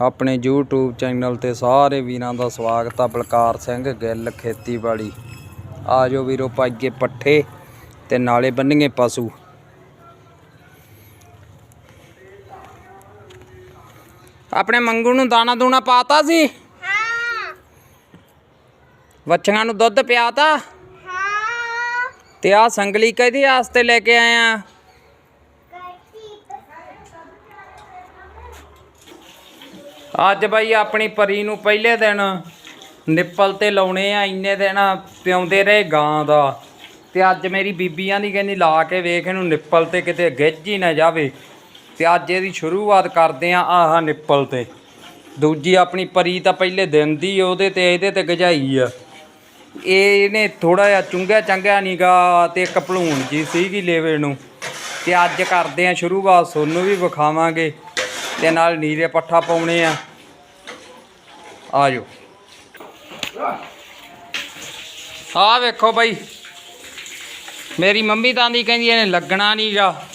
ਆਪਣੇ YouTube channel ਤੇ ਸਾਰੇ ਵੀਰਾਂ ਦਾ ਸਵਾਗਤ ਆ ਬਲਕਾਰ ਸਿੰਘ ਗਿੱਲ ਖੇਤੀਬਾੜੀ। ਆਜੋ ਵੀਰੋ ਪਾਈਏ ਪੱਠੇ ਤੇ ਨਾਲੇ ਬੰਨੀਏ ਪਸ਼ੂ। ਆਪਣੇ ਮੰਗੂ ਨੂੰ ਦਾਣਾ ਦੂਣਾ ਪਾਤਾ ਸੀ? ਹਾਂ। ਵੱਛੀਆਂ ਨੂੰ ਦੁੱਧ ਪਿਆਤਾ? ਹਾਂ। ਤੇ ਆ ਸੰਗਲੀ ਕਿਹਦੇ ਵਾਸਤੇ ਲੈ ਕੇ ਆਇਆ ਅੱਜ ਬਾਈ ਆਪਣੀ ਪਰੀ ਨੂੰ ਪਹਿਲੇ ਦਿਨ ਨਿੱਪਲ ਤੇ ਲਾਉਣੇ ਆ, ਇੰਨੇ ਦਿਨ ਪਿਉਂਦੇ ਰਹੇ ਗਾਂ ਦਾ। ਤੇ ਅੱਜ ਮੇਰੀ ਬੀਬੀਆਂ ਦੀ ਕਹਿੰਦੀ, ਲਾ ਕੇ ਵੇਖ ਇਹਨੂੰ ਨਿੱਪਲ ਤੇ ਕਿਤੇ ਗਿੱਜ ਹੀ ਨਾ ਜਾਵੇ। ਤੇ ਅੱਜ ਇਹਦੀ ਸ਼ੁਰੂਆਤ ਕਰਦੇ ਆ ਆਹ ਨਿੱਪਲ ਤੇ। ਦੂਜੀ ਆਪਣੀ ਪਰੀ ਤਾਂ ਪਹਿਲੇ ਦਿਨ ਦੀ ਉਹਦੇ ਤੇ ਇਹਦੇ ਤੇ ਗਜਾਈ ਆ। ਇਹ ਇਹਨੇ ਥੋੜਾ ਜਿਹਾ ਚੁੰਗਿਆ ਚੰਗਿਆ ਨੀਗਾ ਤੇ ਇੱਕ ਭਲੂਣ ਜੀ ਸੀਗੀ ਲੇਵੇ ਨੂੰ। ਤੇ ਅੱਜ ਕਰਦੇ ਆ ਸ਼ੁਰੂਆਤ, ਸੋਨੂੰ ਵੀ ਵਿਖਾਵਾਂਗੇ। ਤੇ ਨਾਲ ਨੀਲੇ ਪੱਠਾ ਪਾਉਣੇ ਆ। ਆਜੋ। ਆ ਵੇਖੋ ਬਾਈ। ਮੇਰੀ ਮੰਮੀ ਤਾਂ ਦੀ ਕਹਿੰਦੀ ਇਹਨੇ ਲੱਗਣਾ ਨਹੀਂਗਾ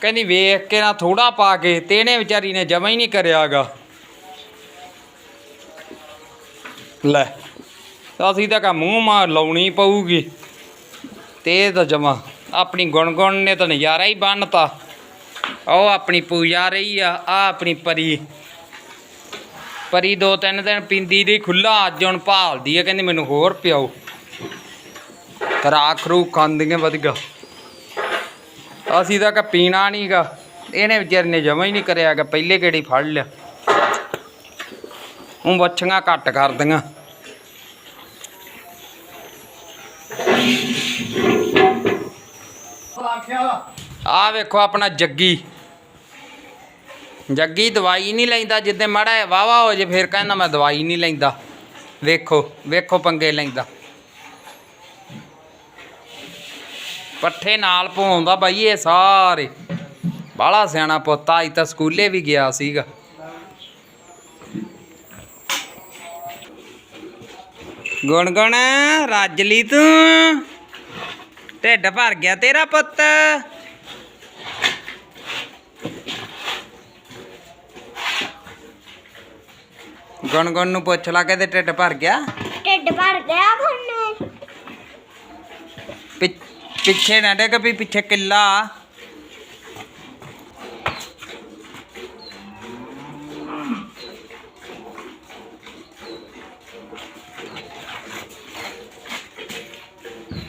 ਕਹਿੰਦੀ ਵੇਖ ਕੇ ਨਾ ਥੋੜਾ ਪਾ ਕੇ ਤੇ ਇਹਨੇ ਵਿਚਾਰੀ ਨੇ ਜਮਾ ਹੀ ਨਹੀਂ ਕਰਿਆਗਾ। ਲੈ, ਅਸੀਂ ਤਾਂ ਕਾ ਮੂੰਹ ਮਾਰ ਲਾਉਣੀ ਪਊਗੀ। ਤੇ ਇਹ ਤਾਂ ਜਮਾ ਆਪਣੀ ਗੁਣ ਗੁਣ ਨੇ ਤਾਂ ਨਜ਼ਾਰਾ ਹੀ ਬੰਨਤਾ। ਉਹ ਆਪਣੀ ਪੂਜਾ ਰਹੀ ਆ ਆ ਆਪਣੀ ਪਰੀ। ਪਰੀ ਦੋ ਤਿੰਨ ਦਿਨ ਪੀਂਦੀ ਰਹੀ ਖੁੱਲਾ ਅੱਜ ਹੁਣ ਭਾਲਦੀ ਆ, ਕਹਿੰਦੀ ਮੈਨੂੰ ਹੋਰ ਪਿਆਓ। ਰਾਖ ਖਰੂ ਖਾਂਦੀਆਂ ਵਧੀਆ। ਅਸੀਂ ਤਾਂ ਕਾ ਪੀਣਾ ਨਹੀਂਗਾ, ਇਹਨੇ ਵਿਚਾਰੇ ਨੇ ਜਮਾ ਹੀ ਨਹੀਂ ਕਰਿਆਗਾ ਪਹਿਲੇ ਕਿਹੜੀ ਫੜ ਲਿਆ। ਉਹ ਵੱਛੀਆਂ ਘੱਟ ਕਰਦੀਆਂ। ਆ ਵੇਖੋ ਆਪਣਾ ਜੱਗੀ। ਜੱਗੀ ਦਵਾਈ ਨਹੀਂ ਲੈਂਦਾ, ਜਿੱਦੇ ਮੜਾ ਵਾਵਾ ਹੋ ਜੇ, ਫਿਰ ਕਹਿੰਦਾ ਮੈਂ ਦਵਾਈ ਨਹੀਂ ਲੈਂਦਾ। ਵੇਖੋ ਵੇਖੋ ਪੰਗੇ ਲੈਂਦਾ। ਪੱਠੇ ਨਾਲ ਪਾਉਂਦਾ ਬਾਈ ਇਹ ਸਾਰੇ। ਬਾਲਾ ਸਿਆਣਾ ਪੁੱਤ ਅੱਜ ਤਾਂ ਸਕੂਲੇ ਵੀ ਗਿਆ ਸੀਗਾ। ਗੁਣ ਗੁਣ ਰੱਜ ਲਈ ਤੂੰ। ਢਿੱਡ ਭਰ ਗਿਆ ਤੇਰਾ ਪੁੱਤ। ਗੁਣ ਗੁਣ ਨੂੰ ਪੁੱਛ ਲਾ ਕੇ ਤੇ ਢਿੱਡ ਭਰ ਗਿਆ। ਢਿੱਡ ਭਰ ਗਿਆ ਪਿ- ਪਿੱਛੇ ਨਾ ਡਿੱਗ ਵੀ ਪਿੱਛੇ ਕਿੱਲਾ।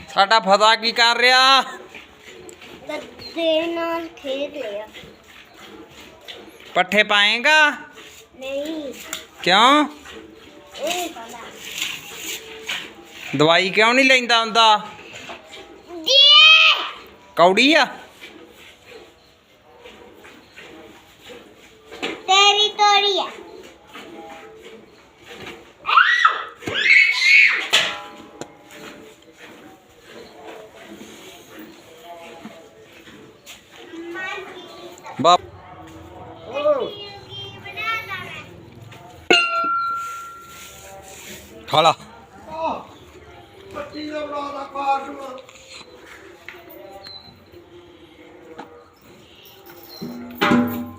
ਸਾਡਾ ਫਦਾ ਕੀ ਕਰ ਰਿਹਾ? ਗੱਦੇ ਨਾਲ ਖੇਡ ਲਿਆ। ਪੱਠੇ ਪਾਏਗਾ? ਨਹੀਂ। ਕਿਉਂ? ਦਵਾਈ ਕਿਉਂ ਨਹੀਂ ਲੈਂਦਾ ਹੁੰਦਾ? ਕੌੜੀ ਆ? ਤੇਰੀ ਤੋਰੀ ਹੈ ਬਾਪ ਖਾਲਾ ਪੱਟੀ ਦਾ ਬਣਾ ਦਾ ਕਾਰਡ